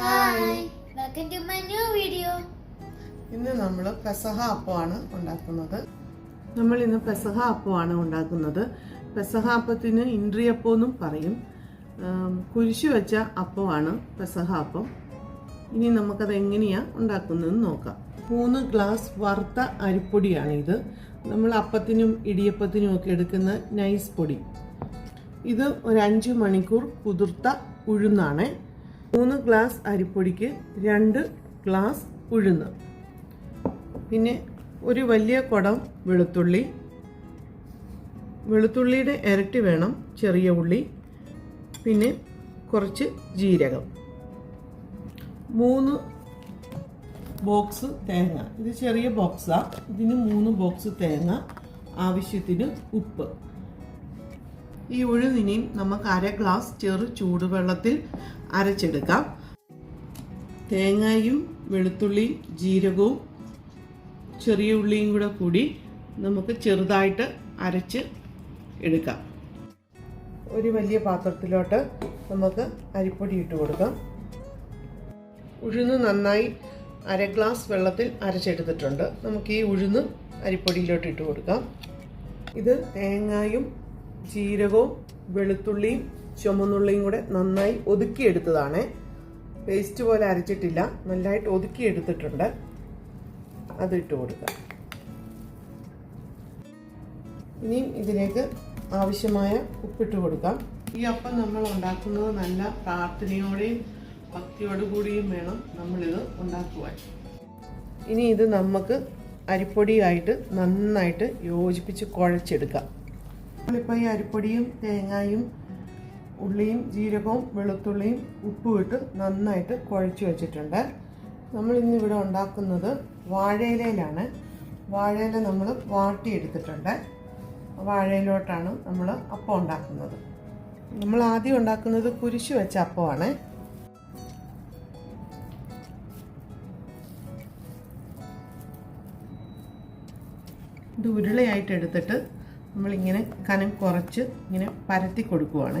Hi welcome to my new video ഇന്ന് നമ്മൾ പെസഹ അപ്പമാണ് ഉണ്ടാക്കുന്നത്. നമ്മൾ ഇന്ന് പെസഹ അപ്പമാണ് ഉണ്ടാക്കുന്നത്. പെസഹ അപ്പത്തിന് ഇൻട്രിയപ്പം എന്നും പറയും. കുരിശു വെച്ച അപ്പമാണ് പെസഹ അപ്പം. ഇനി നമുക്കത് എങ്ങനെയാ ഉണ്ടാക്കുന്നതെന്ന് നോക്കാം. മൂന്ന് ഗ്ലാസ് വറുത്ത അരിപ്പൊടിയാണ് ഇത് നമ്മൾ അപ്പത്തിനും ഇടിയപ്പത്തിനും ഒക്കെ എടുക്കുന്ന നൈസ് പൊടി. ഇത് ഒരു അഞ്ച് മണിക്കൂർ കുതിർത്ത ഉഴുന്നാണ്. മൂന്ന് ഗ്ലാസ് അരിപ്പൊടിക്ക് രണ്ട് ഗ്ലാസ് ഉഴുന്ന്. പിന്നെ ഒരു വലിയ കുടം വെളുത്തുള്ളി. വെളുത്തുള്ളിയുടെ ഇരട്ടി വേണം ചെറിയ ഉള്ളി. പിന്നെ കുറച്ച് ജീരകം. മൂന്ന് ബോക്സ് തേങ്ങ. ഇത് ചെറിയ ബോക്സാണ് ഇതിന് മൂന്ന് ബോക്സ് തേങ്ങ ആവശ്യത്തിന് ഉപ്പ്. ഈ ഉഴുന്നിനെയും നമുക്ക് അര ഗ്ലാസ് ചെറു ചൂടുവെള്ളത്തിൽ അരച്ചെടുക്കാം. തേങ്ങയും വെളുത്തുള്ളിയും ജീരകവും ചെറിയ ഉള്ളിയും കൂടെ കൂടി നമുക്ക് ചെറുതായിട്ട് അരച്ച് എടുക്കാം. ഒരു വലിയ പാത്രത്തിലോട്ട് നമുക്ക് അരിപ്പൊടി ഇട്ട് കൊടുക്കാം. ഉഴുന്ന് നന്നായി അര ഗ്ലാസ് വെള്ളത്തിൽ അരച്ചെടുത്തിട്ടുണ്ട്. നമുക്ക് ഈ ഉഴുന്ന് അരിപ്പൊടിയിലോട്ട് ഇട്ട് കൊടുക്കാം. ഇത് തേങ്ങയും ജീരകവും വെളുത്തുള്ളിയും ചുമന്നുള്ളിയും കൂടെ നന്നായി ഒതുക്കിയെടുത്തതാണ്. പേസ്റ്റ് പോലെ അരച്ചിട്ടില്ല. നല്ലതായിട്ട് ഒതുക്കിയെടുത്തിട്ടുണ്ട്. അത് ഇട്ട് കൊടുക്കാം. ഇനിയും ഇതിലേക്ക് ആവശ്യമായ ഉപ്പിട്ട് കൊടുക്കാം. ഈ അപ്പം നമ്മൾ ഉണ്ടാക്കുന്നത് നല്ല പ്രാർത്ഥനയോടെയും ഭക്തിയോടുകൂടിയും വേണം നമ്മളിത് ഉണ്ടാക്കുവാൻ. ഇനി ഇത് നമുക്ക് അരിപ്പൊടിയായിട്ട് നന്നായിട്ട് യോജിപ്പിച്ച് കുഴച്ചെടുക്കാം. നമ്മളിപ്പോൾ ഈ അരിപ്പൊടിയും തേങ്ങയും ഉള്ളിയും ജീരകവും വെളുത്തുള്ളിയും ഉപ്പും ഇട്ട് നന്നായിട്ട് കുഴച്ച് വെച്ചിട്ടുണ്ട്. നമ്മൾ ഇന്നിവിടെ ഉണ്ടാക്കുന്നത് വാഴയിലയിലാണ്. വാഴയില നമ്മൾ വാട്ടിയെടുത്തിട്ടുണ്ട്. വാഴയിലോട്ടാണ് നമ്മൾ അപ്പം ഉണ്ടാക്കുന്നത്. നമ്മൾ ആദ്യം ഉണ്ടാക്കുന്നത് കുരിശ് വെച്ച അപ്പമാണ്. ഇത് ഉരുളയായിട്ട് എടുത്തിട്ട് നമ്മളിങ്ങനെ കനം കുറച്ച് ഇങ്ങനെ പരത്തി കൊടുക്കുവാണ്.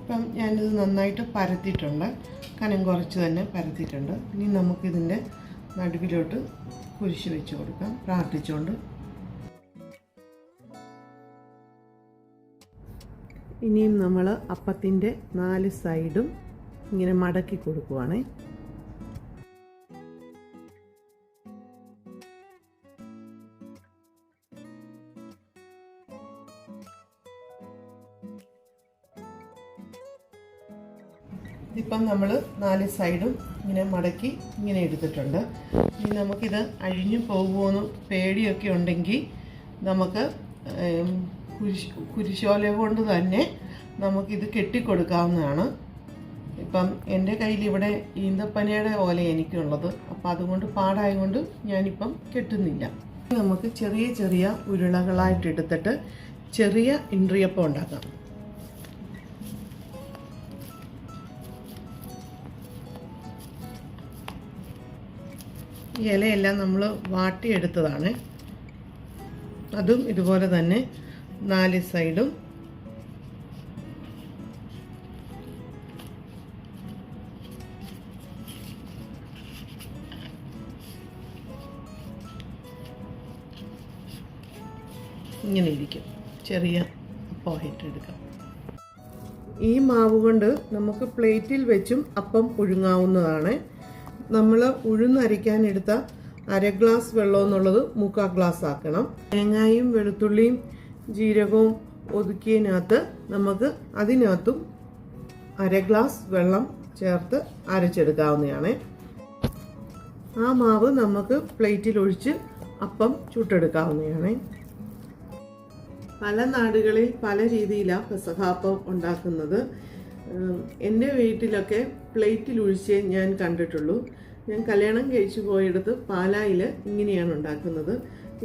ഇപ്പം ഞാനിത് നന്നായിട്ട് പരത്തിയിട്ടുണ്ട്. കനം കുറച്ച് തന്നെ പരത്തിയിട്ടുണ്ട്. ഇനി നമുക്കിതിന്റെ നടുവിലോട്ട് കുരിശ് വെച്ച് കൊടുക്കാം. പ്രാർത്ഥിച്ചുകൊണ്ട് ഇനിയും നമ്മൾ അപ്പത്തിന്റെ നാല് സൈഡും ഇങ്ങനെ മടക്കി കൊടുക്കുവാണേ. ഇതിപ്പം നമ്മൾ നാല് സൈഡും ഇങ്ങനെ മടക്കി ഇങ്ങനെ എടുത്തിട്ടുണ്ട്. ഇനി നമുക്കിത് അഴിഞ്ഞു പോകുമോയെന്ന് പേടിയൊക്കെ ഉണ്ടെങ്കിൽ നമുക്ക് കുരിശ് കുരിശോല കൊണ്ട് തന്നെ നമുക്കിത് കെട്ടിക്കൊടുക്കാവുന്നതാണ്. ഇപ്പം എന്റെ കയ്യിൽ ഇവിടെ ഈന്തപ്പനയുടെ ഓല എനിക്കുള്ളത്. അപ്പം അതുകൊണ്ട് പാടായതുകൊണ്ട് ഞാനിപ്പം കെട്ടുന്നില്ല. നമുക്ക് ചെറിയ ചെറിയ ഉരുളകളായിട്ട് എടുത്തിട്ട് ചെറിയ ഇൻട്രിയപ്പം ഉണ്ടാക്കാം. ഇലയെല്ലാം നമ്മൾ വാട്ടിയെടുത്തതാണ്. അതും ഇതുപോലെ തന്നെ നാല് സൈഡും ഇങ്ങനെ ഇരിക്കും. ചെറിയ അപ്പമായിട്ട് എടുക്കാം. ഈ മാവ് കൊണ്ട് നമുക്ക് പ്ലേറ്റിൽ വെച്ചും അപ്പം പുഴുങ്ങാവുന്നതാണ്. നമ്മൾ ഉഴുന്നരയ്ക്കാൻ എടുത്ത അര ഗ്ലാസ് വെള്ളം എന്നുള്ളത് മുക്കാൽ ഗ്ലാസ് ആക്കണം. തേങ്ങായും വെളുത്തുള്ളിയും ജീരകവും ഒതുക്കിയതിനകത്ത് നമുക്ക് അതിനകത്തും അര ഗ്ലാസ് വെള്ളം ചേർത്ത് അരച്ചെടുക്കാവുന്നതാണ്. ആ മാവ് നമുക്ക് പ്ലേറ്റിൽ ഒഴിച്ച് അപ്പം ചുട്ടെടുക്കാവുന്നതാണ്. പല നാടുകളിൽ പല രീതിയിലാണ് പെസഹാപ്പം ഉണ്ടാക്കുന്നത്. എന്റെ വീട്ടിലൊക്കെ പ്ലേറ്റിൽ ഒഴിച്ചേ ഞാൻ കണ്ടിട്ടുള്ളൂ. ഞാൻ കല്യാണം കഴിച്ചു പോയെടുത്ത് പാലായിൽ ഇങ്ങനെയാണ് ഉണ്ടാക്കുന്നത്.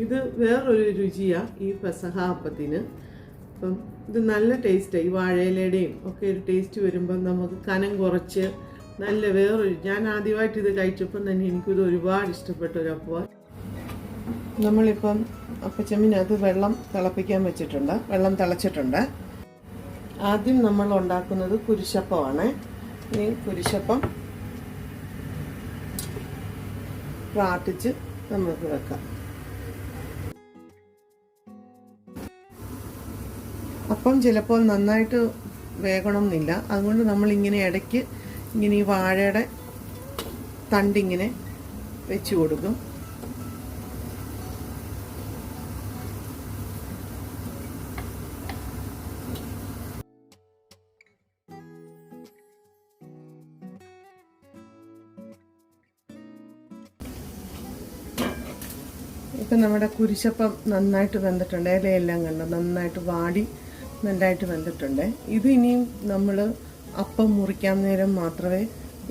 ഇത് വേറൊരു രുചിയാണ് ഈ പെസഹ അപ്പത്തിന് അപ്പം ഇത് നല്ല ടേസ്റ്റാണ് ഈ വാഴയിലയുടെയും ഒക്കെ ഒരു ടേസ്റ്റ് വരുമ്പം നമുക്ക് കനം കുറച്ച് നല്ല വേറൊരു ഞാൻ ആദ്യമായിട്ട് ഇത് കഴിച്ചപ്പം തന്നെ എനിക്കിത് ഒരുപാട് ഇഷ്ടപ്പെട്ട ഒരു അപ്പമാണ് നമ്മളിപ്പം അപ്പച്ചമ്മിനകത്ത് വെള്ളം തിളപ്പിക്കാൻ വെച്ചിട്ടുണ്ട്. വെള്ളം തിളച്ചിട്ടുണ്ട്. ആദ്യം നമ്മൾ ഉണ്ടാക്കുന്നത് കുരിശപ്പമാണ്. ഈ കുരിശപ്പം പ്രാർത്ഥിച്ച് നമുക്ക് വെക്കാം. അപ്പം ചിലപ്പോൾ നന്നായിട്ട് വേകണം എന്നില്ല അതുകൊണ്ട് നമ്മൾ ഇങ്ങനെ ഇടയ്ക്ക് ഇങ്ങനെ ഈ വാഴയുടെ തണ്ടിങ്ങനെ വെച്ച് കൊടുക്കും. ഇപ്പം നമ്മുടെ കുരിശപ്പം നന്നായിട്ട് വെന്തിട്ടുണ്ട് ഇലയെല്ലാം കണ്ട്? നന്നായിട്ട് വാടി നന്നായിട്ട് വെന്തിട്ടുണ്ട്. ഇത് ഇനിയും നമ്മൾ അപ്പം മുറിക്കാൻ നേരം മാത്രമേ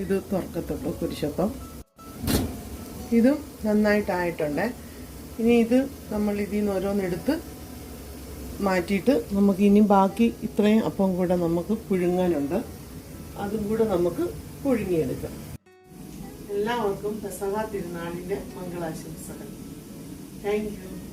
ഇത് തുറക്കത്തുള്ളൂ കുരിശപ്പം. ഇതും നന്നായിട്ടായിട്ടുണ്ട്. ഇനി ഇത് നമ്മൾ ഇതിൽ നിന്ന് ഓരോന്നെടുത്ത് മാറ്റിയിട്ട് നമുക്ക് ഇനി ബാക്കി ഇത്രയും അപ്പം കൂടെ നമുക്ക് പുഴുങ്ങാനുണ്ട്. അതും കൂടെ നമുക്ക് പുഴുങ്ങിയെടുക്കാം. എല്ലാവർക്കും പെസഹ തിരുനാളിന്റെ മംഗളാശംസകൾ. Thank you.